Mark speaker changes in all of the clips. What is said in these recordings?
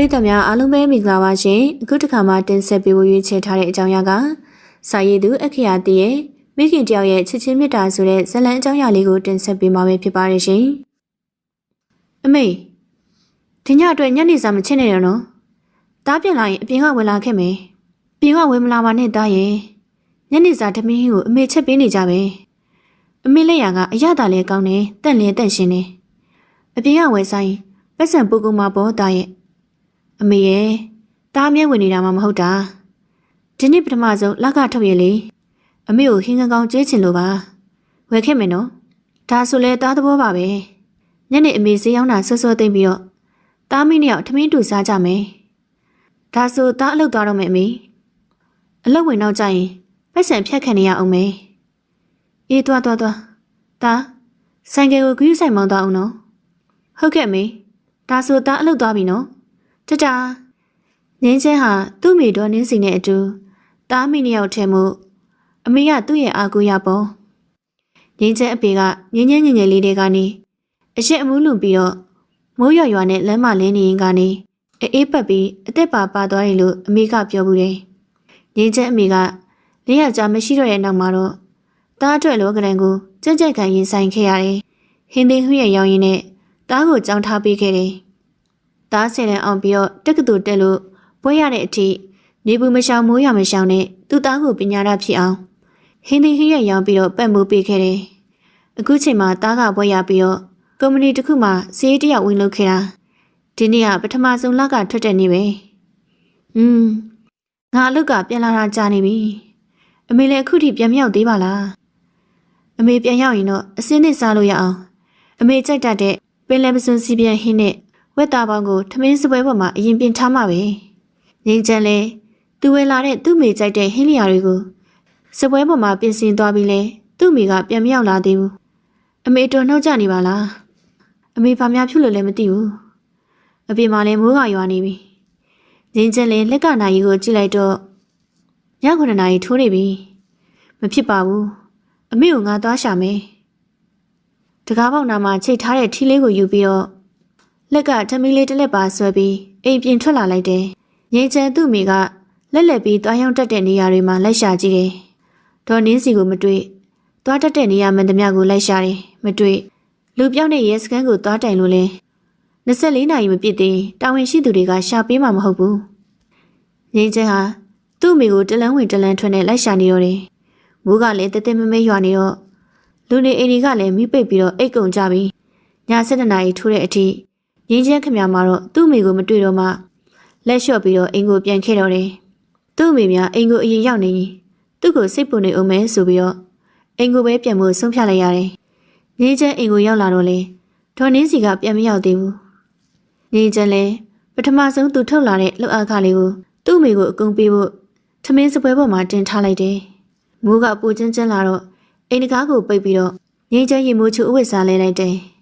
Speaker 1: ရိသတ်များအားလုံးပဲမင်္ဂလာပါရှင်အခုတစ်ခါမှတင်ဆက်ပေးဖို့ရွေးချယ်ထားတဲ့အကြောင်းအရာကစာရေးသူအခရာတည်းရဲ့မိခင်တယောက်ရဲ့ချစ်ချင်းမေတ္တာဆိုတဲ့ဇာတ်လမ်းအကြောင်းအရာလေးကိုတင်ဆက်ပေးမှာပဲဖြစ်ပါတယ်ရှင်အမေဒီညအတွက်ညနေစာမချစ်နေရနော်တားပြန်လာရင်အပြင်ကဝင်လာခဲ့မယ်အပြင်ကဝင်မလာပါနဲ့တားရဲ့ညနေစာသမင်းဟင်းကိုအမေချက်ပေးနေကြပဲအမေလက်ရကအရသာလဲကောင်းတယ်တန့်လဲတန့်ရှင်တယ်အပြင်ကဝယ်ဆိုင်ပတ်စံပူကူမှာပေါ်တားရဲ့ အမေရဲ့တားမြဲဝင်နေတာမှမဟုတ်တာဒီနေ့ပထမဆုံးလက်ကထုတ်ရလေအမေကိုဟင်းကကောင်းကျွေးချင်လို့ပါဝယ်ခဲ့မယ်နော်ဒါဆိုလဲတားသဘောပါပဲညနေအမေဈေးရောက်တာဆွဆွသိမ့်ပြီးတော့တားမိနှစ်ယောက်ထမင်းတူစားကြမယ်ဒါဆိုတားအလုပ်သွားတော့မယ်အမေအလုပ်ဝင်တော့ကြရင်ပိုက်ဆံဖြတ်ခံနေရအောင်မယ်အေးသွားသွားသွားတားဆိုင်ကယ်ကိုဂရုစိုက်မောင်းသွားအောင်နော်ဟုတ်ကဲ့အမေဒါဆိုတားအလုပ်သွားပြီနော် တတာငင်းချင်းဟာသူ့မိတော်နင်းစီနဲ့အတူတားမိနှစ်ယောက်ထဲမှုအမေကသူ့ရဲ့အာကိုရပေါ်ငင်းချင်းအပေကငင်းငင်းငယ်ငယ်လေးတွေကနေအရက်အမူးလွန်ပြီးတော့မိုးရွာရွာနဲ့လမ်းမလင်းနေရင်ကနေအေးအေးပတ်ပြီးအသက်ပါပါသွားတယ်လို့အမေကပြောဘူးတယ်ငင်းချင်းအမေကလင်းယောက်ျားမရှိတော့တဲ့နောက်မှာတော့တားအတွက်လောကရန်ကိုကြက်ကြက်ခံရင်ဆိုင်ခဲ့ရတယ်ဟင်းသိဟွရဲ့ရောင်းရင်နဲ့တားကိုကြောင်းထားပေးခဲ့တယ် သားဆယ်တန်းအောင်ပြီးတော့တက္ကသိုလ်တက်လို့ဘွဲရတဲ့အထိနေဘူးမရှောင်မိုးရမရှောင်နဲ့သူ့သားကိုပညာရဖြစ်အောင်ဟင်းသီးဟင်းရွက်ရောင်းပြီးတော့ပတ်မိုးပေးခဲ့တယ်။အခုချိန်မှာသားကဘွဲရပြီးတော့ကုမ္ပဏီတစ်ခုမှဈေးတစ်ယောက်ဝင်လုပ်ခဲ့တာဒီနေ့ကပထမဆုံးလကထွက်တဲ့နေ့ပဲ။อืมငါအလုပ်ကပြန်လာတာကြာနေပြီ။အမေလည်းအခုထိပြန်မရောက်သေးပါလား။အမေပြန်ရောက်ရင်တော့အစင်းနဲ့စားလို့ရအောင်အမေကြိုက်တတ်တဲ့ပင်လယ်ပစွန်စီပြန်ဟင်းနဲ့ ဝက်သားပေါင်းကိုထမင်းစပွဲပေါ်မှာအရင်ပြင်ထားမှာပဲငင်းချန်လဲသူဝဲလာတဲ့သူ့မိကြိုက်တဲ့ဟင်းလျာတွေကိုစပွဲပေါ်မှာပြင်ဆင်သွားပြီးလဲသူ့မိကပြန်မရောက်လာသေးဘူးအမေတော်နှောက်ကြနေပါလားအမေဘာများဖြစ်လို့လဲမသိဘူးအပြင်မှာလဲမိုးကရွာနေပြီငင်းချန်လဲလက်ကနာရီကိုကြည့်လိုက်တော့ည9နာရီထိုးနေပြီမဖြစ်ပါဘူးအမေကိုငါသွားရှာမယ်တကားပေါက်နာမှာချိတ်ထားတဲ့ထီးလေးကိုယူပြီးတော့ လက်ကထမီးလေးတစ်လက်ပါဆွဲပြီးအိမ်ပြင်ထွက်လာလိုက်တယ်။ငိန်ချန်သူ့မိကလက်လက်ပြီးတွားရောက်တက်တဲ့နေရာတွေမှာလိုက်ရှာကြည့်တယ်။ဒေါ်နင်းစီကိုမတွေ့။တွားတက်တဲ့နေရာမှန်သမျှကိုလိုက်ရှာတယ်။မတွေ့။လူပြောင်းတဲ့ရဲစခန်းကိုတွားတိုင်လို့လဲ24နာရီမပြည့်သေးတာဝန်ရှိသူတွေကရှာပေးမှာမဟုတ်ဘူး။ငိန်ချန်ဟာသူ့မိကိုတလန်းဝင်တလန်းထွက်နဲ့လိုက်ရှာနေတော့တယ်။မိုးကလည်းတဲတဲမဲမဲရွာနေတော့လူနေအိမ်တွေကလည်းမိပိတ်ပြီးတော့အိတ်ကုန်ကြပြီးည7နာရီထိုးတဲ့အထိ ရင်းချင်းခမမှာတော့သူ့မိကိုမတွေ့တော့မှလက်လျှော့ပြီးတော့အိမ်ကိုပြန်ခဲ့တော့တယ်။သူ့မိများအိမ်ကိုအရင်ရောက်နေရင်သူ့ကိုစိတ်ပူနေအောင်မဲဆိုပြီးတော့အိမ်ကိုပဲပြန်ဖို့ဆုံးဖြတ်လိုက်ရတယ်။ရင်းချင်းအိမ်ကိုရောက်လာတော့လေဒေါ်နင်းစီကပြန်မရောက်သေးဘူး။ရင်းချင်းလည်းပထမဆုံးသူထုတ်လာတဲ့လှုပ်အားခလေးကိုသူ့မိကိုအကုန်ပေးဖို့ထမင်းစပွဲပေါ်မှာတင်ထားလိုက်တယ်။မိုးကပူချင်းချင်းလာတော့အိမ်တကားကိုပိတ်ပြီးတော့ရင်းချင်းရေမိုးချူအဝတ်စားလဲလိုက်တယ်။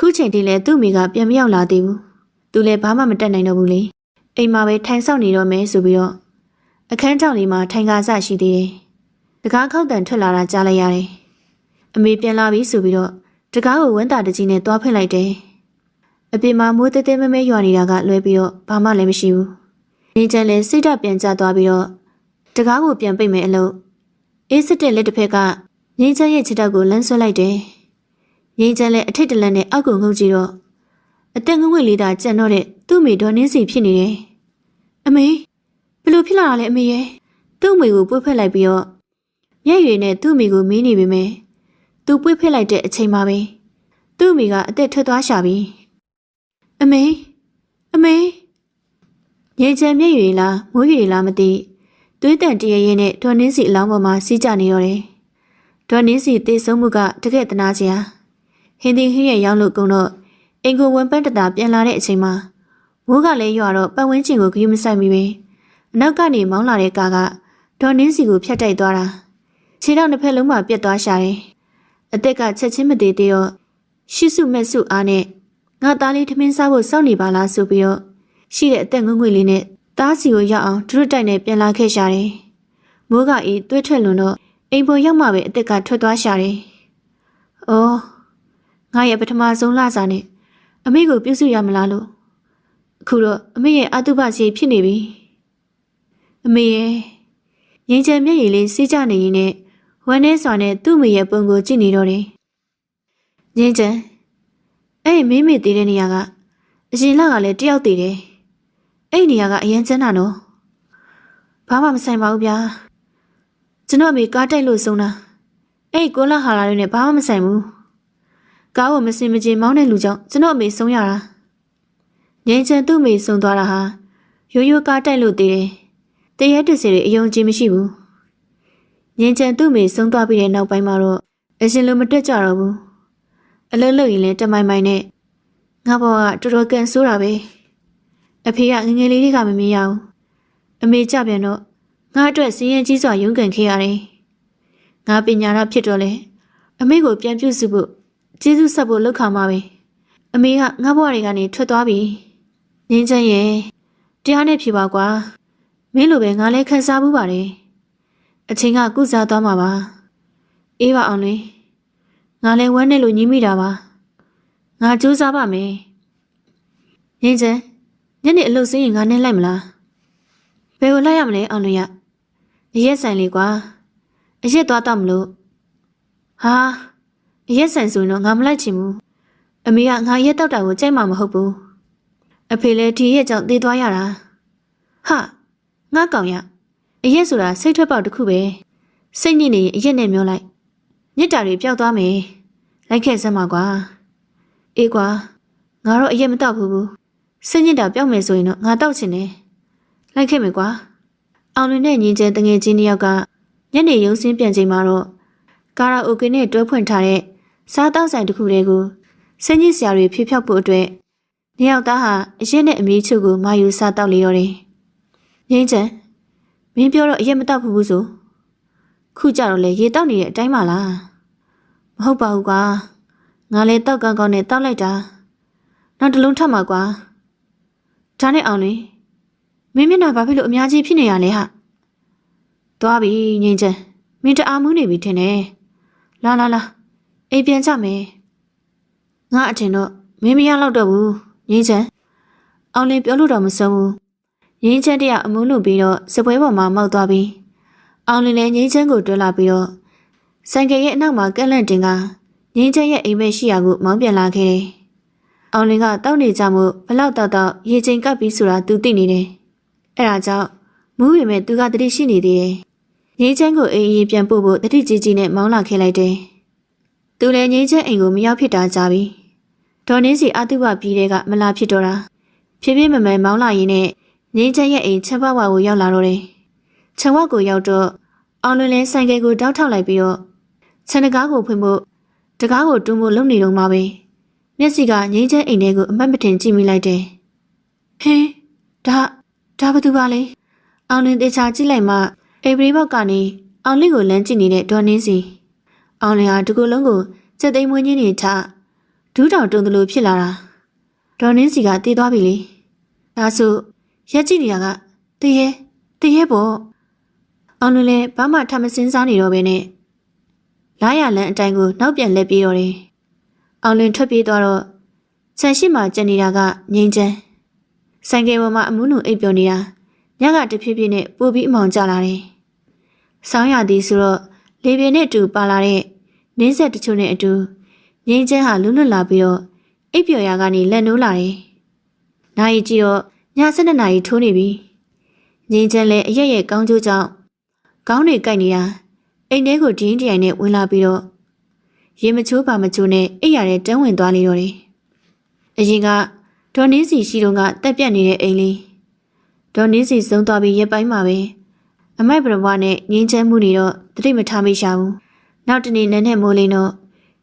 Speaker 1: ခုချိန်ထိလည်းသူ့မိကပြန်မရောက်လာသေးဘူး။သူလည်းဘာမှမတက်နိုင်တော့ဘူးလေ။အိမ်မှာပဲထိုင်ဆောက်နေတော့မယ်ဆိုပြီးတော့အခန်းကြောင်လေးမှာထိုင်ကားဆရှိသေးတယ်။တကားခောက်တန်ထွက်လာတာကြားလိုက်ရတယ်။အမေပြန်လာပြီဆိုပြီးတော့တကားကိုဝန်းတာတကြီးနဲ့တွားဖိတ်လိုက်တယ်။အပြင်မှာမိုးတဲတဲမဲမဲရွာနေတာကလွဲပြီးတော့ဘာမှလည်းမရှိဘူး။နေချန်လည်းစိတ်ဓာတ်ပြန်ကျသွားပြီးတော့တကားကိုပြန်ပိတ်မယ်အလို့အေးစစ်တဲ့လက်တစ်ဖက်ကငင်းချမ်းရဲ့ခြေထောက်ကိုလမ်းဆွဲလိုက်တယ်။ ငိမ့်ချမ်းလဲအထိတ်တလန့်နဲ့အောက်ကိုငုံကြည့်တော့အသက်ငွေ့လေးသာကြံတော့တဲ့သူ့မိဒေါ်နင်းစီဖြစ်နေတယ်။အမေဘယ်လိုဖြစ်လာတာလဲအမေရဲ့သူ့မိကိုပွေ့ဖက်လိုက်ပြီးတော့မျက်ရည်နဲ့သူ့မိကိုမင်းနေပေမဲ့သူပွေ့ဖက်လိုက်တဲ့အချိန်မှာပဲသူ့မိကအသက်ထွက်သွားရှာပြီ။အမေအမေငိမ့်ချမ်းမျက်ရည်လားမိုးရည်လားမသိသွေးတန်တရရဲနဲ့ဒေါ်နင်းစီအလောင်းပေါ်မှာစီးကြနေတော့တယ်။ဒေါ်နင်းစီတေဆုံးမှုကတကယ်တနာစရာ ဟင်းသီးဟင်းရဲ့ရောက်လို့ကုန်တော့အင်ကိုဝန်ပန်းတတာပြန်လာတဲ့အချိန်မှာမိုးကလည်းရွာတော့ပတ်ဝန်းကျင်ကိုဂရုမစိုက်မိပဲအနောက်ကနေမောင်းလာတဲ့ကားကဒေါ်နင်းစီကိုဖျက်တိုက်သွားတာခြေထောက်နှစ်ဖက်လုံးမှာပြတ်သွားရှာတယ်အသက်ကချက်ချင်းမသေးသေးတော့ရှိစုမဲ့စုအားနဲ့ငါသားလေးထမင်းစားဖို့စောင့်နေပါလားဆိုပြီးတော့ရှိတဲ့အသက်ငွေ့ငွေ့လေးနဲ့သားစီကိုရောက်အောင်ဒုရတိုက်နဲ့ပြန်လာခဲ့ရှာတယ်မိုးကအေးသွေးထွက်လွန်တော့အိမ်ပေါ်ရောက်မှပဲအသက်ကထွက်သွားရှာတယ်။အော် ငါရဲ့ပထမဆုံးလစာနဲ့အမေကိုပြုစုရမလားလို့အခုတော့အမေရဲ့အတုပစီဖြစ်နေပြီအမေရဲ့ငင်းချင်မျက်ရည်လေးစီးကြနေရင်နဲ့ဝမ်းနေစွာနဲ့သူ့မိရဲ့ပုံကိုကြည့်နေတော့တယ်ငင်းချင်အဲ့မိမိတည်တဲ့နေရာကအရင်လကလည်းတယောက်တည်တယ်အဲ့ဒီနေရာကအရင်ကျန်းတာနော်ဘာမှမဆိုင်ပါဘူးဗျာကျွန်တော်အမေကားတိုက်လို့ဆုံးတာအဲ့ကိုလာဟာလာတွေနဲ့ဘာမှမဆိုင်ဘူး ကားကိုမစင်မကြေမောင်းတဲ့လူကြောင့်ကျွန်တော်အမေဆုံးရတာငင်းချန်သူ့မိဆုံးသွားတာဟာရိုးရိုးကားတိုက်လို့တည်တယ်။တရဲတစီတွေအယုံကြည်မရှိဘူး။ငင်းချန်သူ့မိဆုံးသွားပြီးတဲ့နောက်ပိုင်းမှာတော့အရှင်လိုမတက်ကြတော့ဘူး။အလုံးလုံးရင်လည်းတမိုင်မိုင်နဲ့ငါဘောကတော်တော်ကန်ဆိုးတာပဲ။အဖေကငယ်ငယ်လေးတွေကမမြင်ရဘူး။အမေကြပြန်တော့ငါအတွက်စည်ရင်ကြီးစွာရုန်းကန်ခဲ့ရတယ်။ငါပညာရဖြစ်တော့လေအမေကိုပြန်ပြုစုဖို့ ကျေးဇူးဆက်ဖို့လုပ်ခါမှာပဲ။အမေကငါဘဝတွေကနေထွက်သွားပြီ။ငင်းချမ်းရဲ့တရားနဲ့ဖြေပါကွာမင်းလိုပဲငါလည်းခံစားမှုပါတယ်အချိန်ကကုစားသွားမှာပါအေးပါအောင်လေငါလည်းဝမ်းနဲ့လို့ညှိမိတာပါငါကြိုးစားပါမယ်ငင်းချမ်းညနေအလုပ်စင်းရင်ငါနဲ့လိုက်မလားဘယ်ကိုလိုက်ရမလဲအောင်လို့ရအရက်ဆိုင်လေးကွာအရက်သွားတော့မလို့ဟာ အရက်ဆိုင်ဆိုရင်တော့ငါမလိုက်ချင်ဘူးအမေကငါရက်တောက်တာကိုကြိုက်မှာမဟုတ်ဘူးအဖေလည်းဒီရဲ့ကြောင့်သေသွားရတာဟာငါကောင်ရအရက်ဆိုတာစိတ်ထွက်ပေါက်တစ်ခုပဲစိတ်ညစ်နေရင်အရက်နဲ့မျောလိုက်ညစ်တာတွေပျောက်သွားမယ်လိုက်ခဲ့စမ်းပါကွာအေးကွာငါတော့အရက်မတောက်ဘူးဘူးစိတ်ညစ်တာပျောက်မယ်ဆိုရင်တော့ငါတောက်ချင်တယ်လိုက်ခဲ့မယ်ကွာအောင်လွင်နဲ့ညီကျဲတငယ်ချင်းတစ်ယောက်ကညနေရုံးစင်းပြန်ချိန်မှာတော့ကာရာအိုကေနဲ့တွဲဖွင့်ထားတဲ့ စားတောက်ဆိုင်တစ်ခုတည်းကိုစိတ်ညစ်စရာတွေဖြေဖြောက်ဖို့အတွက်။နှစ်ယောက်သားဟာအရက်နဲ့အမီးချုပ်ကိုမာယူစားတောက်လေတော့တယ်။ငင်းချန်မင်းပြောတော့အရက်မတောက်ဘူးဘူးဆို။ခုကြတော့လေရေတောက်နေတဲ့အတိုင်းပါလား။မဟုတ်ပါဘူးကွာ။ငါလည်းတောက်ကောင်းကောင်းနဲ့တောက်လိုက်တာ။နောက်တစ်လုံးထပ်မှာကွာ။ဒါနဲ့အောင်လေမင်းမျက်နှာဘာဖြစ်လို့အများကြီးဖြစ်နေရလဲဟာ။သွားပြီငင်းချန်မင်းတအားမှုနေပြီထင်တယ်။လာလာလာ အိမ်ပြန်ကြမယ်။ငါအထင်တော့မင်းမရတော့တော့ဘူးငင်းချန်အောင်လင်းပြောလို့တော့မဆုံးဘူးငင်းချန်တရအမုန်းလို့ပြီးတော့စပွဲပေါ်မှာမောက်သွားပြီးအောင်လင်းလည်းငင်းချန်ကိုတွဲလာပြီးတော့ဆိုင်ကယ်ရဲ့အနောက်မှာကက်လန့်တင်ကငင်းချန်ရဲ့အိမ်မက်ရှိရာကိုမောင်းပြန်လာခဲ့တယ်အောင်လင်းကတောက်နေကြမှုဘလောက်တောက်တောက်ရေချိန်ကပ်ပြီးဆိုတာသူသိနေတယ်အဲ့ဒါကြောင့်မူးပေမဲ့သူကတတိရှိနေသေးတယ်ငင်းချန်ကိုအိမ်ရင်ပြန်ပို့ဖို့တတိကြီးကြီးနဲ့မောင်းလာခဲ့လိုက်တယ် သူလည်းငင်းချန်အိမ်ကိုမရောက်ဖြစ်တာကြာပြီဒေါ်နင်းစီအတုပပြည်တဲ့ကမလာဖြစ်တော့တာဖြည်းဖြည်းမမဲမောင်းလာရင်းနဲ့ငင်းချက်ရဲ့အိမ်ချက်ဘဝကိုရောက်လာတော့တယ်။ချက်ဝကိုရောက်တော့အောင်လွင်လဲဆိုင်ကယ်ကိုတောက်ထောက်လိုက်ပြီးတော့ခြံတကားကိုဖွင့်ဖို့တကားကိုတွန်းဖို့လုပ်နေတော့မှပဲမျက်စိကငင်းချက်အိမ်ထဲကိုအမှတ်မတင်ကြည့်မိလိုက်တယ်။ဟင်းဒါဒါဘာတူပါလဲ။အောင်လွင်တေချာကြည့်လိုက်မှအိမ်ပရိဘောက်ကနေအောင်လင့်ကိုလမ်းကြည့်နေတဲ့ဒေါ်နင်းစီ အောင်လင်ဟာဒီကိုယ်လုံးကိုစက်သိမ်းမွေးချင်းနေထားဒူးတောင်တုံတလို့ဖြစ်လာတာဒေါ်နင်းစီကတည်သွားပြီလေဒါဆိုရက်ကြည့်နေတာကတည်ရဲတည်ရဲပေါ့အောင်လွင်လည်းဘာမှထမစင်းစားနေတော့ပဲနဲ့လာရလန်းအတိုင်းကိုနောက်ပြန်လှည့်ပြေးတော့တယ်အောင်လွင်ထွက်ပြေးသွားတော့ဆန်ရှိမှကျန်နေတာကငိမ့်ချမ်းဆိုင်ကယ်ပေါ်မှာအမှုနုအိပ်ပျော်နေတာညကတဖြည်းဖြည်းနဲ့ပိုပြီးအမောင်ကျလာတယ်ဆောင်းရသည်ဆိုတော့လေပြင်းနဲ့အတူပါလာတဲ့ နင်းဆက်တချို့နဲ့အတူငင်းချမ်းဟာလွတ်လွတ်လာပြီးတော့အိပ်ပျော်ရာကနေလက်နိုးလာတယ်။နာရီကြည့်တော့ည7နာရီထိုးနေပြီ။ငင်းချမ်းလည်းအရက်ရဲ့ကောင်းကျိုးကြောင့်ကောင်းတွေကြိုက်နေတာအိမ်ထဲကိုဒင်းတရိုင်နဲ့ဝင်လာပြီးတော့ရေမချိုးပါမချိုးနဲ့အိပ်ရတဲ့တန်းဝင်သွားလေတော့တယ်။အရင်ကဒေါ်နင်းစီရှိတုန်းကတက်ပြတ်နေတဲ့အိမ်လေးဒေါ်နင်းစီဆုံးသွားပြီးရက်ပိုင်းမှာပဲအမိုက်ပရဝနဲ့ငင်းချမ်းမှုနေတော့တတိမထားမိရှာဘူး။ နောက်တနေ့နန်းနဲ့မိုးလင်းတော့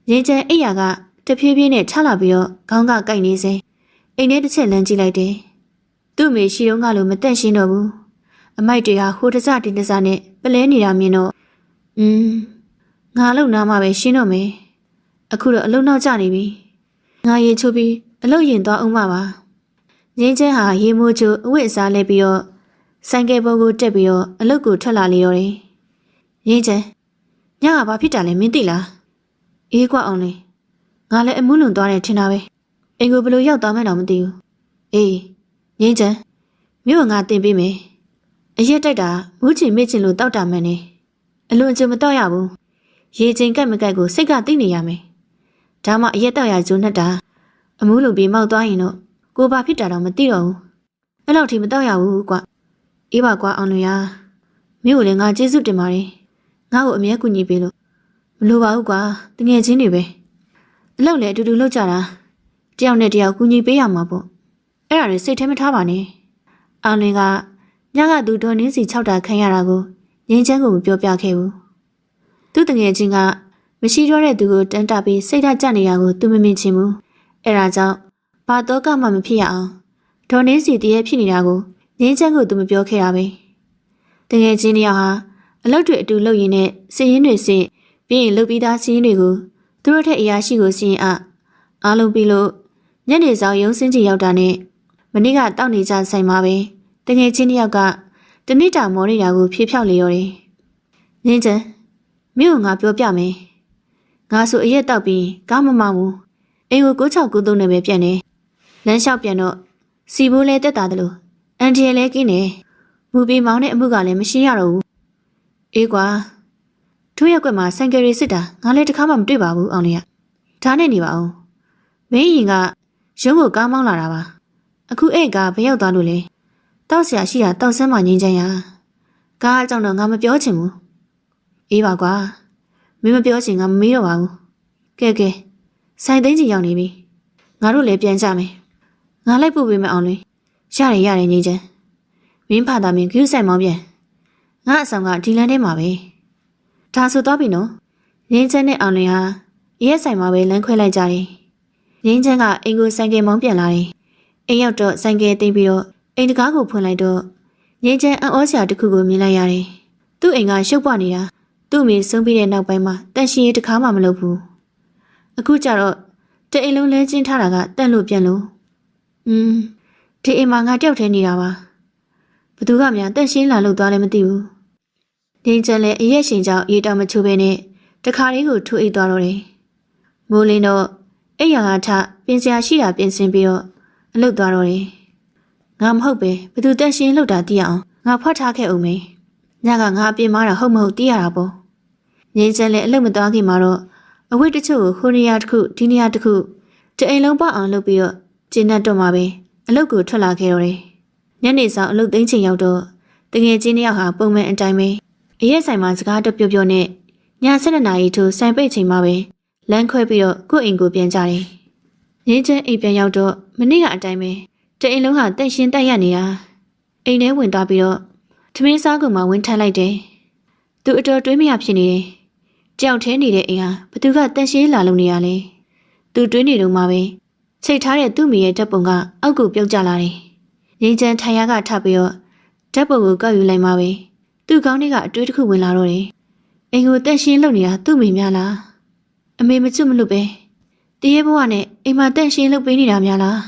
Speaker 1: ငင်းချမ်းအိယာကတဖြည်းဖြည်းနဲ့ချလာပြီးတော့ခေါင်းကကိုက်နေစေအိမ်ထဲတစ်ချက်လမ်းကြည့်လိုက်တယ်။သူ့မေရှိတုန်းကလိုမတက်ရှင်းတော့ဘူး။အမိုက်တွေဟာဟိုတစတင်တစနဲ့ပလဲနေတာမြင်တော့อืมငါအလုံနာမှပဲရှင်းတော့မယ်။အခုတော့အလုံနောက်ကျနေပြီ။ငါရေချိုးပြီးအလုံရင်သွားအောင်ပါပါ။ငင်းချမ်းဟာရေမိုးချိုးအဝတ်အစားလဲပြီးတော့ဆိုင်ကယ်ပေါ်ကိုတက်ပြီးတော့အလုတ်ကိုထွက်လာလေတော့တယ်။ငင်းချမ်း ညကဘာဖြစ်တာလဲမင်းသိလား။အေးကွအောင်လေငါလည်းအမှုလွန်သွားတယ်ထင်တာပဲအိမ်ကိုဘယ်လိုရောက်သွားမှန်းတော့မသိဘူးအေးငင်းချမ်းမြို့ကငါတင်ပေးမယ်အရက်တိုက်တာမူးချင်မစ်ချင်လို့တောက်တာမှန်နေအလွန်ကြုံမတော့ရဘူးရေချိန်ကက်မကက်ကိုစိတ်ကသိနေရမယ်ဒါမှအရက်တောက်ရဂျုံနဲ့တာအမူးလိုပြေမောက်သွားရင်တော့ကိုဘာဖြစ်တာတော့မသိတော့ဘူးအဲ့လောက်ထိမတော့ရဘူးကွအေးပါကွာအောင်လွင်ရမြို့ကိုလည်းငါကျေးဇူးတင်ပါတယ် ငါ့ကိုအမြဲကူညီပေးလို့မလိုပါဘူးကွာတငယ်ချင်းတွေပဲအလောက်လည်းအတူတူလုပ်ကြတာတယောက်နဲ့တယောက်ကူညီပေးရမှာပေါ့အဲ့ဒါတွေစိတ်ထဲမထားပါနဲ့အောင်လွင်ကညကသူဒေါ်နင်းစီ၆တာခံရတာကိုငင်းချမ်းကိုမပြောပြခဲ့ဘူးသူတငယ်ချင်းကမရှိတော့တဲ့သူကိုတန်းတာပြီးစိတ်ဓာတ်ကျနေတာကိုသူမမြင်ချင်ဘူးအဲ့ဒါကြောင့်ဘာတော့ကမှမဖြစ်ရအောင်ဒေါ်နင်းစီတည်းရဲ့ဖြစ်နေတာကိုငင်းချမ်းကိုသူမပြောခဲ့တာပဲတငယ်ချင်းတယောက်ဟာ အလုပ်တွေအတူလုပ်ရင်းနဲ့စည်ရင်းတွေစစ်ပြီးရင်လုပ်ပြီးသားစည်ရင်းတွေကိုသူတို့ထက်အရာရှိကိုစီရင်အအားလုံးပြီးလို့ညနေဆောင်ရုံးစင်းကြီးရောက်တာနဲ့မနေ့ကတောက်နေကြဆိုင်မှာပဲတငယ်ချင်းတယောက်ကတနစ်တာမောနေတာကိုဖြေဖြောက်လေရောတယ်။ငင်းချင်မင်းကငါပြောပြမယ်။ငါဆိုအရက်တောက်ပြီးကားမမောင်းဘူး။အိမ်ကို9693နဲ့ပဲပြန်နေ။လမ်းလျှောက်ပြန်တော့စီဘိုးလဲတက်တာတလို့အန်တီရလဲကင်းနေ။မူပြီးမောင်းတဲ့အမှုကလည်းမရှင်းရတော့ဘူး။ အေးကွာထိုးရက်ကွက်မှာဆိုင်ကယ်ရီစစ်တာငါလည်းတစ်ခါမှမတွေ့ပါဘူးအောင်လေးက။ဒါနဲ့နေပါအောင်။မင်းရင်ကရုံးကိုကားမောင်းလာတာပါ။အခုအဲ့ကဘယ်ရောက်သွားလို့လဲ။တောက်ဆရာရှိတာတောက်ဆန်းမှငင်းချင်ရ။ကားအကြောင်းတော့ငါမပြောချင်ဘူး။အေးပါကွာ။မင်းမပြောချင်ငါမမေးတော့ပါဘူး။ကဲကဲဆိုင်သိန်းကြီးရောက်နေပြီ။ငါတို့လည်းပြန်ကြမယ်။ငါလိုက်ပို့ပေးမယ်အောင်လေ။ရတယ်ရတယ်ငင်းချင်။မင်းဖာတာမင်းကျူးဆိုင်မောင်းပြန်။ ငါအဆောင်ကဒီလန်ထဲမှာပဲ။ဒါဆိုတော့ပြီနော်။ငင်းချင်နဲ့အောင်လင်ဟာရဲဆိုင်မှာပဲလမ်းခွဲလိုက်ကြတယ်။ငင်းချင်ကအင်ကိုဆိုင်ကယ်မောင်းပြန်လာတယ်။အိမ်ရောက်တော့ဆိုင်ကယ်သိမ်းပြီးတော့အိမ်တကားကိုဖွင့်လိုက်တော့ငင်းချင်အံ့ဩစရာတစ်ခုကိုမြင်လိုက်ရတယ်။သူ့အိမ်ကရှုပ်ပွနေတာသူ့အမေဆုံးပြီးတဲ့နောက်ပိုင်းမှာတန်ရှင်ရေးတစ်ခါမှမလုပ်ဘူး။အခုကျတော့တအိမ်လုံးလဲကျင်းထားတာကတန့်လို့ပြန်လို့။อืมဒီအိမ်မှာငါတယောက်တည်းနေတာပါ။ဘသူကများတန့်ရှင်းလာလို့သွားလည်းမသိဘူး။ ငင်းချင်လည်းအရက်ရှင်ကြောင့်ရေတောင်မချိုးပဲနဲ့တခါလေးကိုထိုးအိတ်သွားတော့တယ်။မိုးလင်းတော့အိယာကထပင်စရာရှိတာပြင်ဆင်ပြီးတော့အလုတ်သွားတော့တယ်။ငါမဟုတ်ပဲဘသူတက်ရှင်းလောက်တာသိရအောင်ငါဖွက်ထားခဲ့အောင်မေ။ညကငါအပြင်မားတာဟုတ်မဟုတ်သိရတာပေါ့။ငင်းချင်လည်းအလုတ်မသွားခင်မှာတော့အဝိတ်တချို့ကိုဟိုနေရာတစ်ခုဒီနေရာတစ်ခုတအိမ်လုံးပေါအောင်လုပ်ပြီးတော့ကျင်းတတ်တော့မှာပဲအလုတ်ကိုထွက်လာခဲ့တော့တယ်။ညနေဆောင်အလုတ်သိမ်းချိန်ရောက်တော့တငယ်ချင်းတယောက်ဟာပုံမှန်အတိုင်းပဲ အရက်ဆိုင်မှာစကားတော့ပြောပြောနဲ့ည7နာရီထိုးဆိုင်ပိတ်ချိန်မှာပဲလမ်းခွဲပြီးတော့ကိုယ့်အိမ်ကိုပြန်ကြတယ်။ငင်းချင်းအိမ်ပြန်ရောက်တော့မနေ့ကအတိုင်းပဲတအိမ်လုံးဟာတန့်ရှင်းတက်ရနေတာအိမ်ထဲဝင်သွားပြီးတော့ထမင်းစားကုန်မှဝင်ထမ်းလိုက်တယ်။သူအတော်တွေးမရဖြစ်နေတယ်။ကြောက်ထဲနေတဲ့အိမ်ဟာဘသူကတန့်ရှင်းလာလို့နေရလဲ။သူတွေးနေတော့မှပဲချိတ်ထားတဲ့သူ့မိရဲ့ဓာတ်ပုံကအောက်ကိုပြုတ်ကျလာတယ်။ငင်းချမ်းထိုင်ရကထပ်ပြီးတော့ဓာတ်ပုံကိုကောက်ယူလိုက်မှပဲ သူ့ကောင်းလေးကအတွေးတစ်ခုဝင်လာတော့တယ်။အိမ်ကိုတန့်ရှင်းလုပ်နေတာသူ့မိများလား။အမေမချွတ်မလွတ်ပဲတရေဘဝနဲ့အိမ်မှာတန့်ရှင်းလုပ်ပေးနေတာများလား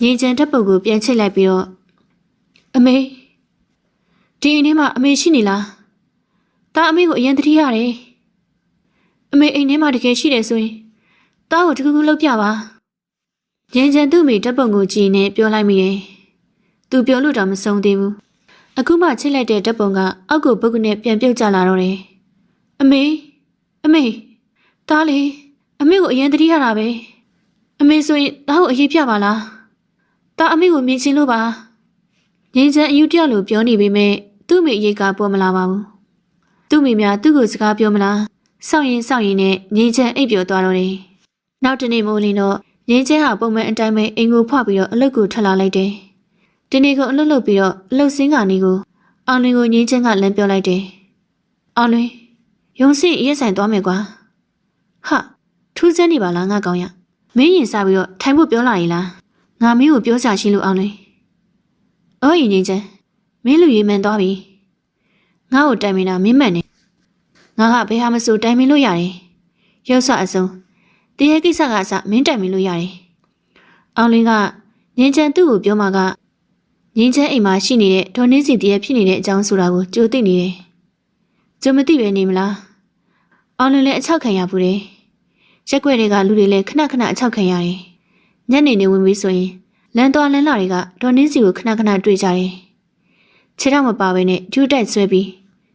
Speaker 1: ငင်းချန်ဓာတ်ပုံကိုပြန်ချိတ်လိုက်ပြီးတော့အမေဒီအိမ်ထဲမှာအမေရှိနေလားတာအမေကိုအရင်တတိရတယ်အမေအိမ်ထဲမှာတကယ်ရှိတယ်ဆိုရင်တာကိုတခုခုလုပ်ပြပါငင်းချန်သူ့မိဓာတ်ပုံကိုကြည့်နေပြောလိုက်မိတယ်သူပြောလို့တော့မဆုံးသေးဘူး အခုမှချိတ်လိုက်တဲ့ဓာတ်ပုံကအောက်ကိုပုတ်ကနေပြန်ပြုတ်ကျလာတော့တယ်အမေအမေတားလေအမေကိုအရင်တတိရတာပဲအမေဆိုရင်တားကိုအရေးပြပါလားတားအမေကိုမြင်ချင်လို့ပါငင်းချမ်းအယူတယောက်လိုပြောနေပေမဲ့သူ့မိအရေးကပေါ်မလာပါဘူးသူ့မိများသူ့ကိုစကားပြောမလားစောင့်ရင်စောင့်ရင်နဲ့ငင်းချမ်းအိပ်ပျော်သွားတော့တယ်နောက်တနေ့မိုးလင်းတော့ငင်းချမ်းဟာပုံမှန်အတိုင်းပဲအိမ်ကိုဖွပြီးတော့အလုတ်ကိုထွက်လာလိုက်တယ် ဒီနေ့ကိုအလုတ်လုပ်ပြီးတော့အလုတ်စင်းကနေကိုအောင်လင်းကိုငင်းချမ်းကလမ်းပြောလိုက်တယ်အောင်လင်းရုံးစင်ရက်ဆိုင်သွားမယ်ကွာဟာထူးဆန်းနေပါလားငါကောင်းရမင်းရင်စားပြီးတော့ထိုင်ဖို့ပြောလာရင်လားငါမင်းကိုပြောချရှိလို့အောင်လေအော်ရင်ချင်းချမ်းမင်းလူရေးမှန်သွားပြီငါ့ကိုတိုင်မင်တာမင်းမှန်နေငါကဘယ်ဟာမဆိုတိုင်မင်လို့ရတယ်ရုပ်ဆအစုံတရေကိစ္စကအစမင်းတိုင်မင်လို့ရတယ်အောင်လင်းကငင်းချမ်းသူ့ကိုပြောမှာက ငင်းချမ်းအိမ်မှာရှိနေတဲ့ဒေါ်နှင်းစီတရေဖြစ်နေတဲ့အကြောင်းဆိုတာကိုကြိုသိနေတယ်ကြိုမသိပဲနေမလားအောင်လင်းလည်းအချောက်ခံရဘူးတယ်ရက်ွက်တွေကလူတွေလည်းခဏခဏအချောက်ခံရတယ်ညနေနေဝင်ပြီးဆိုရင်လမ်းသွားလမ်းလာတွေကဒေါ်နင်းစီကိုခဏခဏတွေ့ကြတယ်။ခြေထောက်မပါဘဲနဲ့ကျူးတိုက်ဆွဲပြီး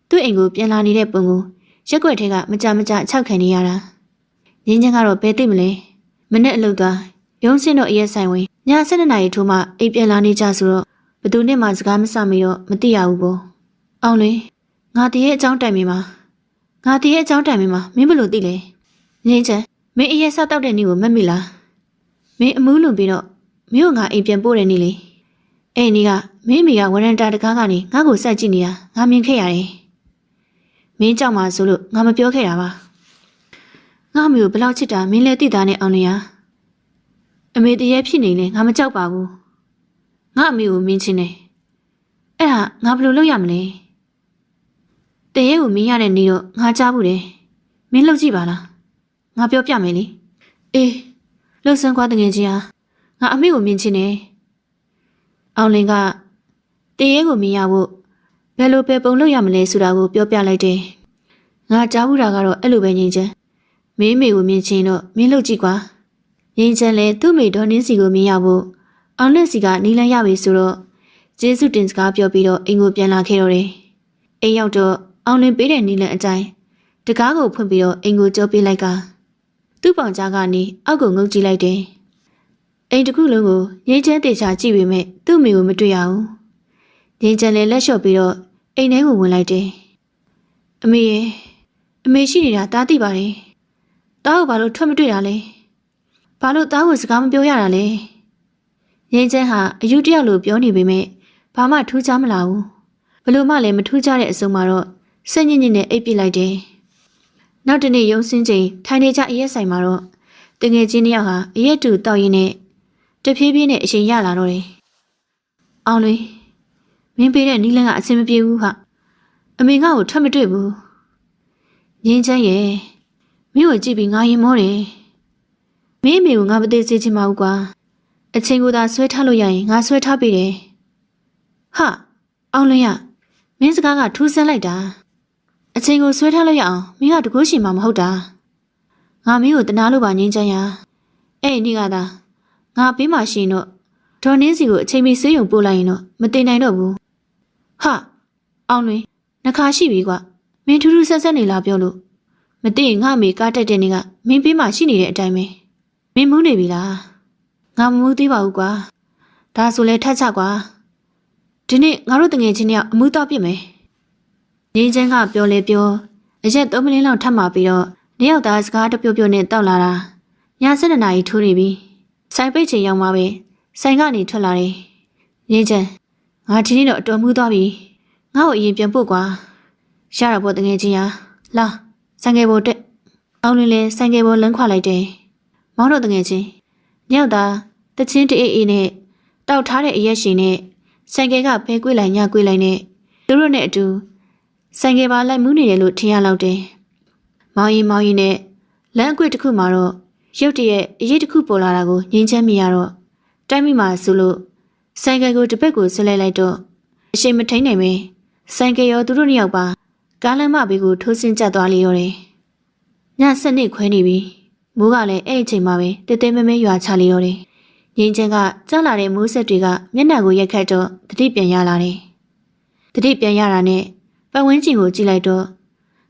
Speaker 1: သူ့အိမ်ကိုပြန်လာနေတဲ့ပုံကိုရက်ွက်ထဲကမကြမကြခြောက်ခံနေရတာ။ငင်းချင်းကတော့ဘယ်သိမလဲ။မနဲ့အလုပ်သွားရုံးစင်းတော့အရက်ဆိုင်ဝင်ည7နာရီထိုးမှအိမ်ပြန်လာနေကြဆိုတော့ဘ သူနဲ့မှစကားမစမိတော့မသိရဘူးပေါ့။အောင်လေငါတည်းရဲ့အကြောင်းတိုင်မင်းမှာငါတည်းရဲ့အကြောင်းတိုင်မင်းမှာမင်းဘယ်လိုသိလဲ။ငင်းချင်းမင်းအရက်စားတောက်တဲ့နေ့ကိုမက်မိလား။မင်းအမူးလွန်ပြီးတော့မင်းကငါအိမ်ပြန်ပို့တဲ့နေ့လေ။အဲ့ဒီကမင်းမိကဝရန်တာတကားကနေငါ့ကိုစက်ကြည့်နေတာငါမြင်ခဲ့ရတယ်။မင်းကြောက်မှဆိုလို့ငါမပြောခဲ့တာပါ။ငါမျိုးဘယ်လောက်ချစ်တာမင်းလည်းသိတာနဲ့အောင်နေရ။အမေတရေဖြစ်နေလေငါမကြောက်ပါဘူး။ ငါအမေကိုမင်းချင်းနေ။အဲ့ဒါငါဘယ်လိုလုပ်ရမလဲ။တရေကိုမင်းရတဲ့နေ့တော့ငါကြားဘူးတယ်။မင်းလုပ်ကြည့်ပါလား။ငါပြောပြမယ်လေ။အေးလှုပ်ဆန်းကွာတငယ်ချင်းဟာငါအမေကိုမြင်ချင်းနေ။အောင်လင်ကတရေကိုမြင်ရဖို့ဘယ်လိုပဲပုံလုပ်ရမလဲဆိုတာကိုပြောပြလိုက်တယ်။ငါကြားဘူးတာကတော့အဲ့လိုပဲငင်ချင်။မင်းမေကိုမြင်ချင်းတော့မင်းလုပ်ကြည့်ကွာ။ငင်ချင်လည်းသူ့မေဒေါ်နင်းစီကိုမြင်ရဖို့ အောင်လက်စီကနီးလန်းရပြီဆိုတော့ကျေးဇူးတင်စကားပြောပြီးတော့အိမ်ကိုပြန်လာခဲ့တော့တယ်။အိမ်ရောက်တော့အောင်လင်ပေးတဲ့နီးလန်းအတိုင်းတကားကိုဖွင့်ပြီးတော့အိမ်ကိုကြောပေးလိုက်ကသူ့ပေါင်ကြားကနေအောက်ကိုငုပ်ကြည့်လိုက်တယ်။အိမ်တစ်ခုလုံးကိုငင်းချမ်းတေချာကြည့်ပေမဲ့သူ့မိကိုမတွေ့ရဘူး။ငင်းချမ်းလည်းလက်လျှော့ပြီးတော့အိမ်ထဲကိုဝင်လိုက်တယ်။အမေရဲ့အမေရှိနေတာတားသိပါတယ်။တားကိုဘာလို့ထွက်မတွေ့တာလဲ။ဘာလို့တားကိုစကားမပြောရတာလဲ။ ငင်းချမ်းဟာအယူတယောက်လိုပြောနေပေမဲ့ဘာမှထူးခြားမလာဘူး။ဘလို့မှလည်းမထူးခြားတဲ့အစုံမှာတော့စိတ်ညစ်ညစ်နဲ့အိပ်ပစ်လိုက်တယ်။နောက်တနေ့ရုံးစင်းချိန်ထိုင်နေကြအရက်ဆိုင်မှာတော့တငယ်ချင်းတစ်ယောက်ဟာအရက်တူတောက်ရင်းနဲ့တဖြည်းဖြည်းနဲ့အရှင်ရလာတော့တယ်။အောင်လေမင်းပေးတဲ့နီးလန်းကအဆင်မပြေဘူးဟာအမေငါ့ကိုထွက်မတွေ့ဘူး။ငင်းချမ်းရဲ့မင်းကိုကြည့်ပြီးငါရင်မောတယ်။မင်းအမေကိုငါမသေးစေချင်ပါဘူးကွာ။ အချိန်ကိုသာဆွဲထားလို့ရရင်ငါဆွဲထားပေးတယ်။ဟာအောင်လင်းရမင်းစကားကထူးဆန်းလိုက်တာ။အချိန်ကိုဆွဲထားလို့ရအောင်မင်းကတကူးရှိမှမဟုတ်တာ။ငါမင်းကိုတနာလို့ပါငင်းချမ်းရ။အဲ့ဒီနေ့ကသာငါဘေးမှာရှိရင်တော့ဒေါ်နင်းစီကိုအချိန်မီဆေးရုံပို့လိုက်ရင်တော့မတင်နိုင်တော့ဘူး။ဟာအောင်လွင်နှခါရှိပြီကွ။မင်းထူးထူးဆန်းဆန်းနေလာပြောလို့မသိရင်ငါအမေကားတက်တဲ့နေ့ကမင်းဘေးမှာရှိနေတဲ့အတိုင်းပဲ။မင်းမူးနေပြီလား။ ငါမမူးသေးပါဘူးကွာ။ဒါဆိုလဲထတ်ချကွာ။ဒီနေ့ငါတို့တငယ်ချင်းတွေကအမှုတော့ပြစ်မယ်။ငင်းချင်းကပြောလဲပြောအရက်၃မိနစ်လောက်ထပ်มาပြီးတော့နှစ်ယောက်သားစကားတပြုတ်ပြုတ်နဲ့တောက်လာတာည7နာရီထိုးနေပြီ။ဆိုင်ပိတ်ချိန်ရောက်မှပဲဆိုင်ကနေထွက်လာတယ်။ငင်းချင်းငါဒီနေ့တော့အတော်မှုသွားပြီ။ငါ့ကိုအရင်ပြန်ပို့ကွာ။ရတာပေါ့တငယ်ချင်းရ။လာဆိုင်ကယ်ပေါ်တက်။အောင်လင်းလင်းဆိုင်ကယ်ပေါ်လမ်းခွာလိုက်တယ်။မောင်တို့တငယ်ချင်းညောက်သား တချင်းတအေးအေးနဲ့တောက်ထားတဲ့အရက်ရှင်နဲ့ဆိုင်ကယ်ကဖဲကွေးလိုက်ညကွေးလိုက်နဲ့သူတို့နဲ့အတူဆိုင်ကယ်ပါလိုက်မှုနေတယ်လို့ထင်ရလောက်တယ်။မောင်ရင်မောင်ရင်နဲ့လမ်းအကွေ့တစ်ခုမှာတော့ရုတ်တရက်အရေးတစ်ခုပေါ်လာတာကိုငင်းချမ်းမိရတော့တိုက်မိမှာဆိုလို့ဆိုင်ကယ်ကိုတစ်ပတ်ကိုဆွလဲလိုက်တော့အရှိန်မထိန်နိုင်ပဲဆိုင်ကယ်ရောသူတို့နှစ်ယောက်ပါကားလမ်းမဘေးကိုထိုးဆင်းကျသွားလေရောတယ်။ည7နှစ်ခွဲနေပြီ။မိုးကလည်းအဲ့အချိန်မှာပဲတဲတဲမဲမဲရွာချလေရောတယ်။ ငင်းချမ်းကကြောက်လာတဲ့မိုးဆက်တွေကမျက်နှာကိုရိုက်ခတ်တော့တတိပြန်ရလာတယ်။တတိပြန်ရတာနဲ့ပတ်ဝန်းကျင်ကိုကြည့်လိုက်တော့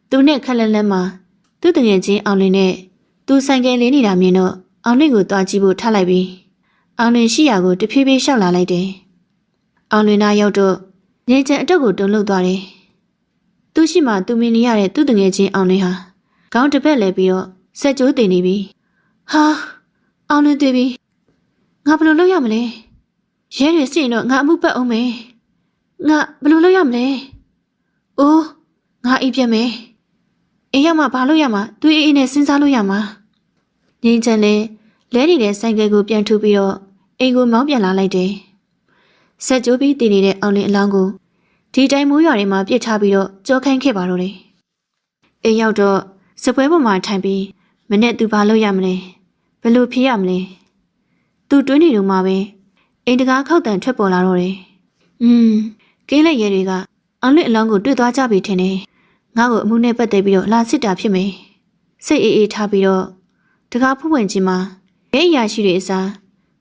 Speaker 1: သူနဲ့ခက်လက်လက်မှာသူ့တငယ်ချင်းအောင်လင်းနဲ့သူဆိုင်ကယ်လေးနေတာမြင်တော့အောင်လင်းကိုတွားကြည့်ဖို့ထားလိုက်ပြီးအောင်လင်းရှိရာကိုတဖြည်းဖြည်းရှောက်လာလိုက်တယ်။အောင်လင်းနာရောက်တော့ငယ်ချင်အတော့ကိုတုံလှုပ်သွားတယ်။သူ့ရှိမှသူမြင်နေရတဲ့သူ့တငယ်ချင်းအောင်လင်းဟာခေါင်းတစ်ဖက်လဲပြီးတော့ဆက်ကြိုးတင်နေပြီ။ဟာအောင်လင်းတွေ့ပြီ။ ငါဘယ်လိုလုပ်ရမလဲ။ရဲတွေစီရင်တော့ငါအမှုပတ်အောင်မယ်။ငါဘယ်လိုလုပ်ရမလဲ။အိုးငါအိပ်ပြတ်မယ်။အိမ်ရောက်မှဘာလို့ရမှာသူအေးအေးနဲ့စဉ်းစားလို့ရမှာ။ငင်းချန်လဲလဲနေတဲ့ဆိုင်ကယ်ကိုပြန်ထူပြီးတော့အိမ်ကိုမောင်းပြန်လာလိုက်တယ်။ဆက်ကြိုးပြီးတည်နေတဲ့အောင်လင်းအလောင်းကိုဒီတိုင်းမိုးရွာတွေမှာပြစ်ထားပြီးတော့ကြောခိုင်းခဲ့ပါတော့တယ်။အိမ်ရောက်တော့စပွဲပေါ်မှာထိုင်ပြီးမနဲ့သူဘာလုပ်ရမလဲ။ဘယ်လိုဖြေရမလဲ။ သူတွင်းနေတော့မှပဲအိမ်တကားခောက်တန်ထွက်ပေါ်လာတော့တယ်။อืมကင်းလက်ရဲတွေကအောင်လင်းအလောင်းကိုတွေ့သွားကြပြီထင်တယ်။ငါ့ကိုအမှုနဲ့ပတ်သက်ပြီးတော့လာစစ်တာဖြစ်မယ်။စိတ်အေးအေးထားပြီးတော့တကားဖွင့်ဖွင့်ချင်းမှာဘဲအရာရှိတွေအစား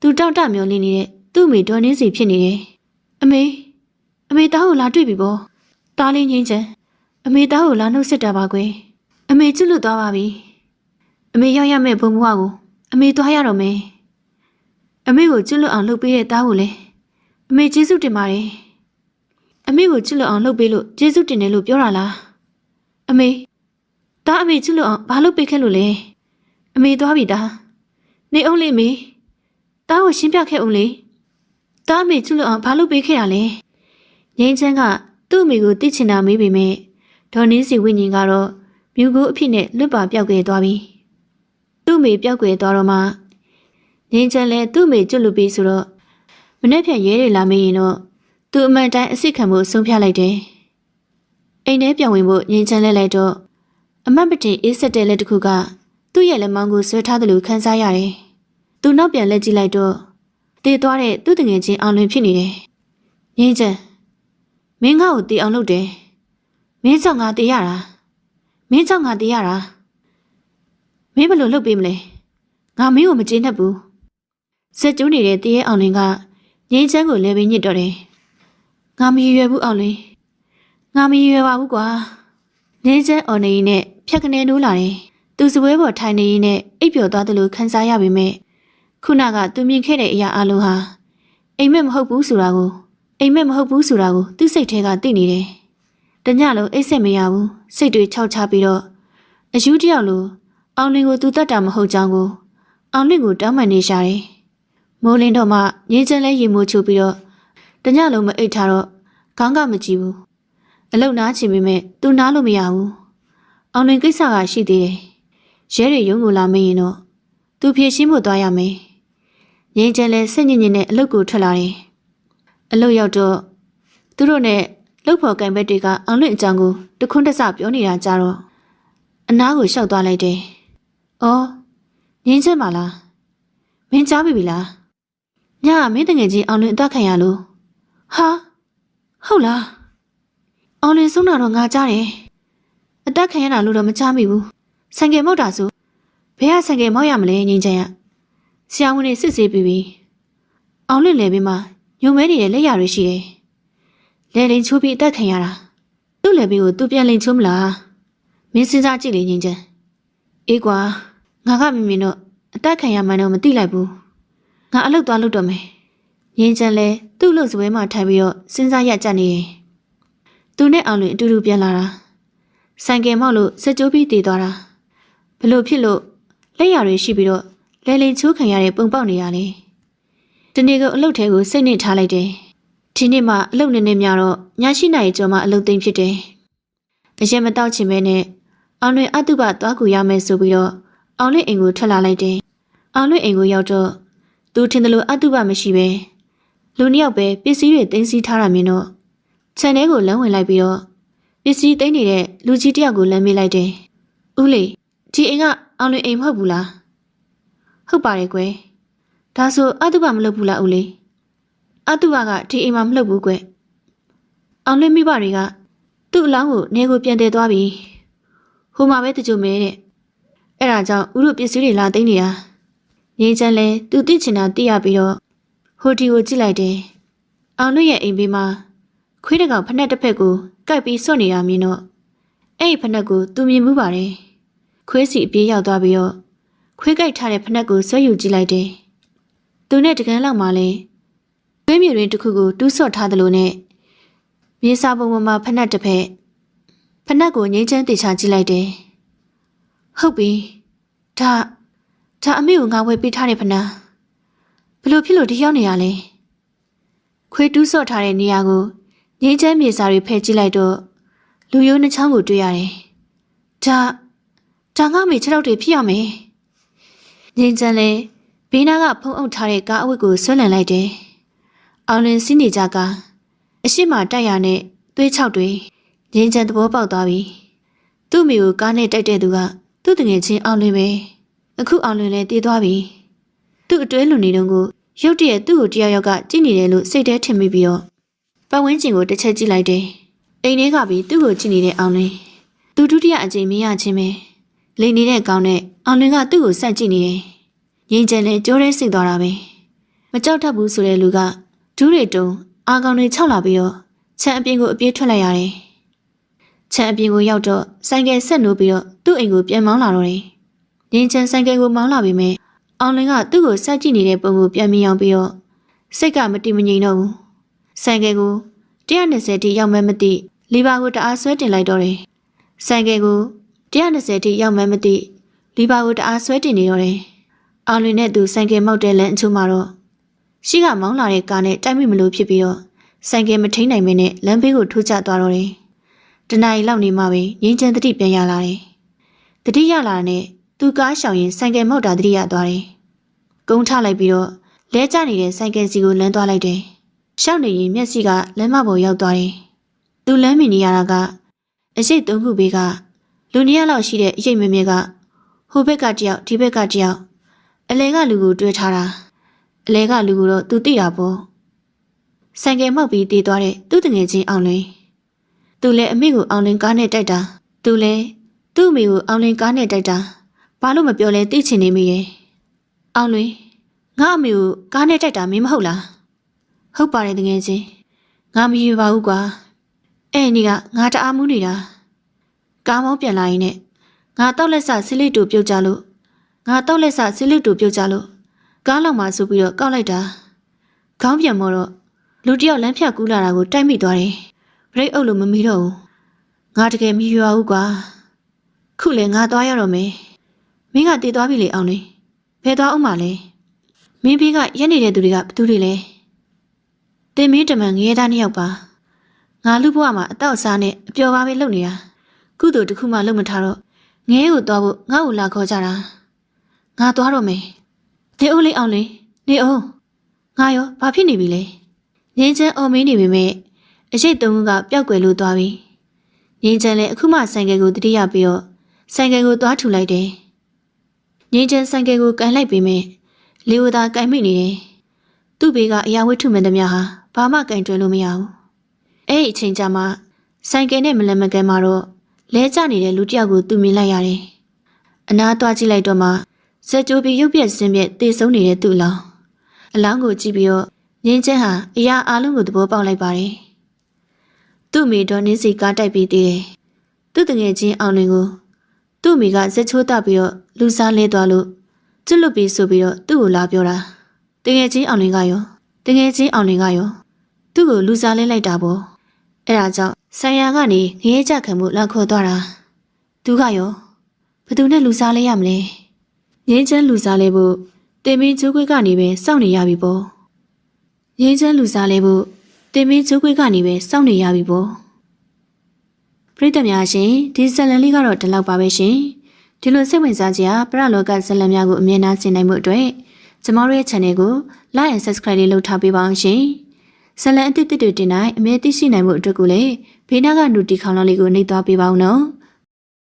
Speaker 1: သူတောက်တမျိုးလေးနေတဲ့သူ့အမေဒေါ်နေစီဖြစ်နေတယ်အမေအမေသားကိုလာတွေ့ပြီပေါ့သားလေးငင်းချင်အမေသားကိုလာနှုတ်ဆက်တာပါကွယ်အမေကျွလွတ်သွားပါပြီအမေရောက်ရမယ့်ဘုံဘဝကိုအမေသွားရတော့မယ် အမေကိုကျွလွတ်အောင်လုပ်ပေးတဲ့သားကိုလည်းအမေကျေးဇူးတင်ပါတယ်အမေကိုကျွလွတ်အောင်လုပ်ပေးလို့ကျေးဇူးတင်တယ်လို့ပြောတာလားအမေသားအမေကျွလွတ်အောင်ဘာလုပ်ပေးခဲ့လို့လဲအမေသွားပြီသားနေအောင်လေးမေသားကိုရှင်းပြခဲ့အောင်လေသားအမေကျွလွတ်အောင်ဘာလုပ်ပေးခဲ့တာလဲငိမ့်ချမ်းကသူ့အမေကိုသိချင်တာမေးပေမဲ့ဒေါ်နင်းစီဝိညာဉ်ကတော့မြူကိုအဖြစ်နဲ့လွတ်ပါပြောက်ကွယ်သွားပြီသူ့အမေပြောက်ကွယ်သွားတော့မှ ငိမ့်ချမ်းလည်းသူ့အမေကျွတ်လွတ်ပြီဆိုတော့မနေ့ဖြန်ရဲတွေလာမေးရင်တော့သူအမှန်တိုင်းအစ်စ်ခံဖို့ဆုံးဖြတ်လိုက်တယ်အိမ်ထဲပြောင်းဝင်ဖို့ငိမ့်ချမ်းလဲလိုက်တော့အမတ်ပတင်အေးဆက်တဲ့လက်တစ်ခုကသူ့ရဲ့လက်မောင်းကိုဆွဲထားတယ်လို့ခန်းစားရတယ်သူနောက်ပြန်လက်ကြည့်လိုက်တော့တည်သွားတဲ့သူ့တငယ်ချင်းအောင်လွင်ဖြစ်နေတယ်ငိမ့်ချမ်းမင်းငါ့ကိုတည်အောင်လုပ်တယ်မင်းကြောင့်ငါတည်ရတာမင်းကြောင့်ငါတည်ရတာမင်းဘယ်လိုလုပ်ပေးမလဲငါမင်းကိုမကျေနပ်ဘူး စက်ကျုံးနေတဲ့တည်ရဲ့အောင်လွင်ကငိမ့်ချမ်းကိုလဲပြီးညစ်တော့တယ်ငါမရရွယ်ဘူးအောင်လွင်ငါမရရွယ်ပါဘူးကွာငိမ့်ချမ်းအော်နေရင်နဲ့ဖြတ်ကနေနိုးလာတယ်သူစပွဲပေါ်ထိုင်နေရင်နဲ့အိပ်ပျော်သွားတယ်လို့ခန်းစားရပေမဲ့ခုနကသူမြင်ခဲ့တဲ့အရာအလုံးဟာအိမ်မက်မဟုတ်ဘူးဆိုတာကိုအိမ်မက်မဟုတ်ဘူးဆိုတာကိုသူ့စိတ်ထဲကသိနေတယ်။တညလုံးအိတ်ဆက်မရဘူးစိတ်တွေခြောက်ချပြီးတော့အယူတယောက်လိုအောင်လင်းကိုသူတတ်တာမဟုတ်ကြောင်းကိုအောင်လင်းကိုတောင်းပန်နေရှာတယ်။ မိုးလင်းတော့မှငင်းချမ်းလဲရေမိုးချိုးပြီးတော့တညလုံးမအိတ်ထားတော့ခေါင်းကမကြည့်ဘူး။အလုတ်နားချင်ပေမဲ့သူနားလို့မရဘူး။အောင်လင်းကိစ္စကရှိသေးတယ်။ရဲတွေရုံးကိုလာမရင်တော့သူဖြည့်ရှင်းဖို့သွားရမယ်။ငင်းချမ်းလဲစိတ်ညစ်ညစ်နဲ့အလုတ်ကိုထွက်လာတယ်။အလုတ်ရောက်တော့သူတို့နဲ့လှုပ်ဖော်ကံဘက်တွေကအောင်လွင့်အကြောင်းကိုတခွန်းတစပြောနေတာကြတော့အနားကိုရှောက်သွားလိုက်တယ်။အော်ငင်းချက်ပါလား။မင်းကြားပြီပြီလား။ ညကမင်းတငယ်ချင်းအောင်လွင့်အသက်ခံရလို့ဟာဟုတ်လား။အောင်လွင့်ဆုံးတာတော့ငါကြားတယ်။အသက်ခံရတာလို့တော့မကြားမိဘူး။ဆိုင်ကယ်မောက်တာဆိုဘယ်ကဆိုင်ကယ်မောက်ရမလဲငင်းချင်ရ။ဆရာဝန်တွေစစ်ဆေးပြီးပြီ။အောင်လွင့်လည်းပြီးမှညုံမဲနေတဲ့လက်ရတွေရှိတယ်။လဲလင်ချိုးပြီးအသက်ခံရတာ။သူ့လည်းပြီးကိုသူပြန်လင်ချိုးမလား။မင်းစဉ်းစားကြည့်လေငင်းချင်။အေးကွာငါကမမြင်တော့အသက်ခံရမှန်းတော့မသိလိုက်ဘူး။ ငါအလုပ်သွားလုပ်တော့မယ်။ငင်းချင်လဲသူ့လို့စပွဲမှာထိုင်ပြီးတော့စဉ်းစားရကြနေတယ်။သူနဲ့အောင်လွင်အတူတူပြန်လာတာ။ဆိုင်ကယ်မောက်လို့စက်ကြိုးပြီးတည်သွားတာ။ဘလို့ဖြစ်လို့လက်ရတွေရှိပြီးတော့လဲလင်ချိုးခံရတဲ့ပုံပေါက်နေရလေ။တနေ့ကအလုပ်ထဲကိုစိတ်နဲ့ထားလိုက်တယ်။ဒီနေ့မှအလုပ်နေနေများတော့ညရှိနိုင်ကျော်မှအလုပ်သိမ်းဖြစ်တယ်။အရင်မတော့ချင်မဲနဲ့အောင်လွင်အတုပသွားကူရမယ်ဆိုပြီးတော့အောင်လွင်အိမ်ကိုထွက်လာလိုက်တယ်။အောင်လွင်အိမ်ကိုရောက်တော့ သူထင်တယ်လို့အတုပမရှိပဲလူနှစ်ယောက်ပဲပစ္စည်းတွေသိမ်းဆည်းထားတာမြင်တော့ခြံထဲကိုလမ်းဝင်လိုက်ပြီးတော့ပစ္စည်းသိမ်းနေတဲ့လူကြီးတစ်ယောက်ကိုလမ်းမေးလိုက်တယ်။ဦးလေးဒီအိမ်ကအောင်လွင်အိမ်မဟုတ်ဘူးလား။ဟုတ်ပါတယ်ကွယ်။ဒါဆိုအတုပမလုပ်ဘူးလားဦးလေး။အတုပကဒီအိမ်မှာမလုပ်ဘူးကွယ်။အောင်လွင်မိဘတွေကသူ့အလောင်းကိုနေကိုပြန်တည်သွားပြီ။ဟိုမှာပဲတကြုံမဲတဲ့။အဲ့ဒါကြောင့်ဦးတို့ပစ္စည်းတွေလာသိမ်းနေတာ။ ငင်းချမ်းလဲသူသိချင်တာသိရပြီးတော့ဟိုတီကိုကြည့်လိုက်တယ်။အောင်လွင်ရဲ့အိမ်ဘေးမှာခွေးတကောင်ဖက်နှက်တစ်ဖက်ကိုကိုက်ပြီးစွန့်နေတာမြင်တော့အဲ့ဒီဖက်နှက်ကိုသူမြင်မှုပါတယ်။ခွေးစီအပြေးရောက်သွားပြီးတော့ခွေးကိုက်ထားတဲ့ဖက်နှက်ကိုဆွဲယူကြည့်လိုက်တယ်။သူနဲ့တကန်းလောက်မှလဲခွေးမြေတွင်တစ်ခုကိုတူးဆော့ထားသလိုနဲ့မြေစာပုံပေါ်မှာဖက်နှက်တစ်ဖက်ဖက်နှက်ကိုငိမ့်ချမ်းတေချာကြည့်လိုက်တယ်။ဟုတ်ပြီ။ဒါ ဒါအမေကိုငါဝယ်ပေးထားတဲ့ဖက်နှက်ဘလို့ဖြစ်လို့ဒီရောက်နေရလဲ။ခွေးတူးဆော့ထားတဲ့နေရာကိုငိမ့်ချမ်းမြေစာတွေဖယ်ကြည့်လိုက်တော့လူရိုးနှချောင်းကိုတွေ့ရတယ်။ဒါဒါငါမေခြေထောက်တွေဖြစ်ရမယ်။ငိမ့်ချမ်းလဲဘေးနားကဖုံးအုပ်ထားတဲ့ကားအဝတ်ကိုဆွဲလန်လိုက်တယ်။အောင်လင်းစီးနေကြကအရှိမတိုက်ရနဲ့သွေးချောက်တွေငိမ့်ချမ်းသဘောပေါက်သွားပြီ။သူ့မိကိုကားနဲ့တိုက်တဲ့သူကသူ့တငယ်ချင်းအောင်လင်းပဲ။ အခုအောင်လင်းလည်းတည်သွားပြီ။သူ့အတွဲလူနေတုန်းကိုရုတ်တရက်သူ့ကိုတယောက်ယောက်ကကြည့်နေတယ်လို့စိတ်ထဲထင်မိပြီးတော့ပတ်ဝန်းကျင်ကိုတစ်ချက်ကြည့်လိုက်တယ်။အိမ်ထဲကပြီးသူ့ကိုကြည့်နေတဲ့အောင်လင်းသူဒုတိယအကြိမ်မရချင်းပဲလိန်နေတဲ့ကောင်းနဲ့အောင်လင်းကသူ့ကိုစိုက်ကြည့်နေတယ်။ငိမ့်ချန်လဲကြိုးရဲစိတ်သွားတာပဲ။မကြောက်တတ်ဘူးဆိုတဲ့လူကဒူးတွေတုံအာကောင်တွေခြောက်လာပြီးတော့ခြံအပြင်ကိုအပြေးထွက်လိုက်ရတယ်။ခြံအပြင်ကိုရောက်တော့ဆိုင်ကယ်ဆက်နိုးပြီးတော့သူ့အိမ်ကိုပြန်မောင်းလာတော့တယ်။ ငင်းချန်ဆိုင်ကယ်ကိုမောင်းလာပြီးမြဲအောင်လင်ကသူ့ကိုစိုက်ကြည့်နေတဲ့ပုံကိုပြန်မြင်အောင်ပြီးတော့စိတ်ကမတိမငြိမ်တော့ဘူး။ဆိုင်ကယ်ကို120တိရောက်မှမသိလီဘာကိုတအားဆွဲတင်လိုက်တော့တယ်။ဆိုင်ကယ်ကို120တိရောက်မှမသိလီဘာကိုတအားဆွဲတင်နေတော့တယ်။အောင်လင်နဲ့သူဆိုင်ကယ်မောက်တဲ့လမ်းအချို့မှာတော့ရှိကမောင်းလာတဲ့ကားနဲ့တိုက်မိမလို့ဖြစ်ပြီးတော့ဆိုင်ကယ်မထိန်နိုင်မင်းနဲ့လမ်းဘေးကိုထိုးကျသွားတော့တယ်။တနင်္လာရီလောက်နေမှပဲငင်းချမ်းတတိပြန်ရလာတယ်။တတိရလာတဲ့ သူကားရှောင်ရင်ဆိုင်ကယ်မောက်တာတတိရသွားတယ်။ကုန်းထလိုက်ပြီးတော့လဲကျနေတဲ့ဆိုင်ကယ်စီကိုလမ်းသွားလိုက်တယ်။ရှောက်နေရင်မျက်စိကလမ်းမပေါ်ရောက်သွားတယ်။သူလမ်းမြင်နေရတာကအရှိတ်သုံးခုဘေးကလူနှစ်ယောက်လောက်ရှိတဲ့အရိပ်မမြဲကဟိုဘက်ကတယောက်ဒီဘက်ကတယောက်အလဲကလူကိုတွေ့ထားတာအလဲကလူကိုတော့သူသိတာပေါ့ဆိုင်ကယ်မောက်ပြီးတည်သွားတဲ့သူ့တငယ်ချင်းအောင်လင်းသူလည်းအမေကိုအောင်လင်းကားနဲ့တိုက်တာသူလည်းသူ့အမေကိုအောင်လင်းကားနဲ့တိုက်တာ ဘာလို့မပြောလဲသိချင်နေမိရဲ့အောင်လင်းငါအမေကိုကားနဲ့တိုက်တာမင်းမဟုတ်လားဟုတ်ပါတယ်တငယ်ချင်းငါမယူပါဘူးကွာအဲ့ဒီကငါတအားမှုနေတာကားမောင်းပြန်လာရင်နဲ့ငါတော့လက်ဆဆစ်လိတူပြုတ်ကြလို့ငါတော့လက်ဆဆစ်လိတူပြုတ်ကြလို့ကားလောက်မှဆိုပြီးတော့ကောက်လိုက်တာခေါင်းပြန်မောတော့လူတစ်ယောက်လမ်းဖြတ်ကူးလာတာကိုတိုက်မိသွားတယ်ဘရိတ်အုပ်လို့မမီတော့ဘူးငါတကယ်မယူရဘူးကွာခုလေငါသွားရတော့မယ် မင်းကတည်သွားပြီလေအောင်လေဘယ်သွားအောင်မလဲမင်းဘေးကရက်နေတဲ့သူတွေကဘသူတွေလဲတင်မင်းတမန်ငရဲသားနှစ်ယောက်ပါငါလူဘဝမှာအတော့အစားနဲ့အပျော်ပါပဲလုပ်နေတာကုသိုလ်တစ်ခုမှလုပ်မထားတော့ငဲကိုသွားဖို့ငါ့ကိုလာခေါ်ကြတာငါသွားတော့မယ်နေဦးလေးအောင်လေနေအောင်ငါရောဘာဖြစ်နေပြီလဲငင်းချမ်းအော်မင်းနေပြီမဲ့အရှိတ်သုံးခုကပျောက်ကွယ်လို့သွားပြီငင်းချမ်းလည်းအခုမှဆိုင်ကယ်ကိုတတိယပြီးတော့ဆိုင်ကယ်ကိုသွားထူလိုက်တယ် ငင်းချမ်းဆိုင်ကယ်ကိုကန်လိုက်ပြီးမဲ့လေဝသာကန်မိနေတယ်သူ့ဘေးကအရာဝတ္ထုမှန်သမျှဟာဘာမှကန်တွယ်လို့မရဘူးအဲ့ဒီအချိန်ကျမှဆိုင်ကယ်နဲ့မလန်မကန်မှာတော့လဲကျနေတဲ့လူတစ်ယောက်ကိုသူမြင်လိုက်ရတယ်အနာသွားကြည့်လိုက်တော့မှဇက်ကြိုးပြီးရုပ်ပြက်ဆင်းပြက်တေဆုံးနေတဲ့သူ့လောင်းအလောင်းကိုကြည့်ပြီးတော့ငင်းချင်းဟာအရာအလုံးကိုသဘောပေါက်လိုက်ပါတယ်သူ့မိတော်နင်းစီကားတိုက်ပြီးသေးတယ်သူ့တငယ်ချင်းအောင်လင်ကို သူ့မိကဇက်ချိုးတက်ပြီးတော့လူစားလဲသွားလို့ကျွတ်လွတ်ပြီးဆိုပြီးတော့သူ့ကိုလာပြောတာတငယ်ချင်းအောင်လင်ကရောတငယ်ချင်းအောင်လင်ကရောသူ့ကိုလူစားလဲလိုက်တာပေါ့အဲ့ဒါကြောင့်ဆိုင်ရာကနေငရဲကြခံမှုလောက်ခေါ်သွားတာသူကရောဘသူနဲ့လူစားလဲရမလဲငင်းချမ်းလူစားလဲဖို့တင်မင်းကျိုးခွေးကနေပဲစောင့်နေရပြီပေါ့ငင်းချမ်းလူစားလဲဖို့တင်မင်းကျိုးခွေးကနေပဲစောင့်နေရပြီပေါ့ ပရိသတ်များရှင်ဒီဇလန်လေးကတော့ဒီလောက်ပါပဲရှင်ဒီလိုစိတ်ဝင်စားကြပရလောကဇလန်များကိုအမြင်နှဆင်နိုင်မှုအတွက်ကျမတို့ရဲ့ channel ကို like and subscribe လေးလုပ်ထားပေးပါအောင်ရှင်ဇလန်အသစ်တစ်တွေတင်တိုင်းအမြဲသိရှိနိုင်မှုအတွက်ကိုလည်းဘေးနားကနူတီခေါင်းလောင်းလေးကိုနှိပ်သွားပေးပါဦးနော်။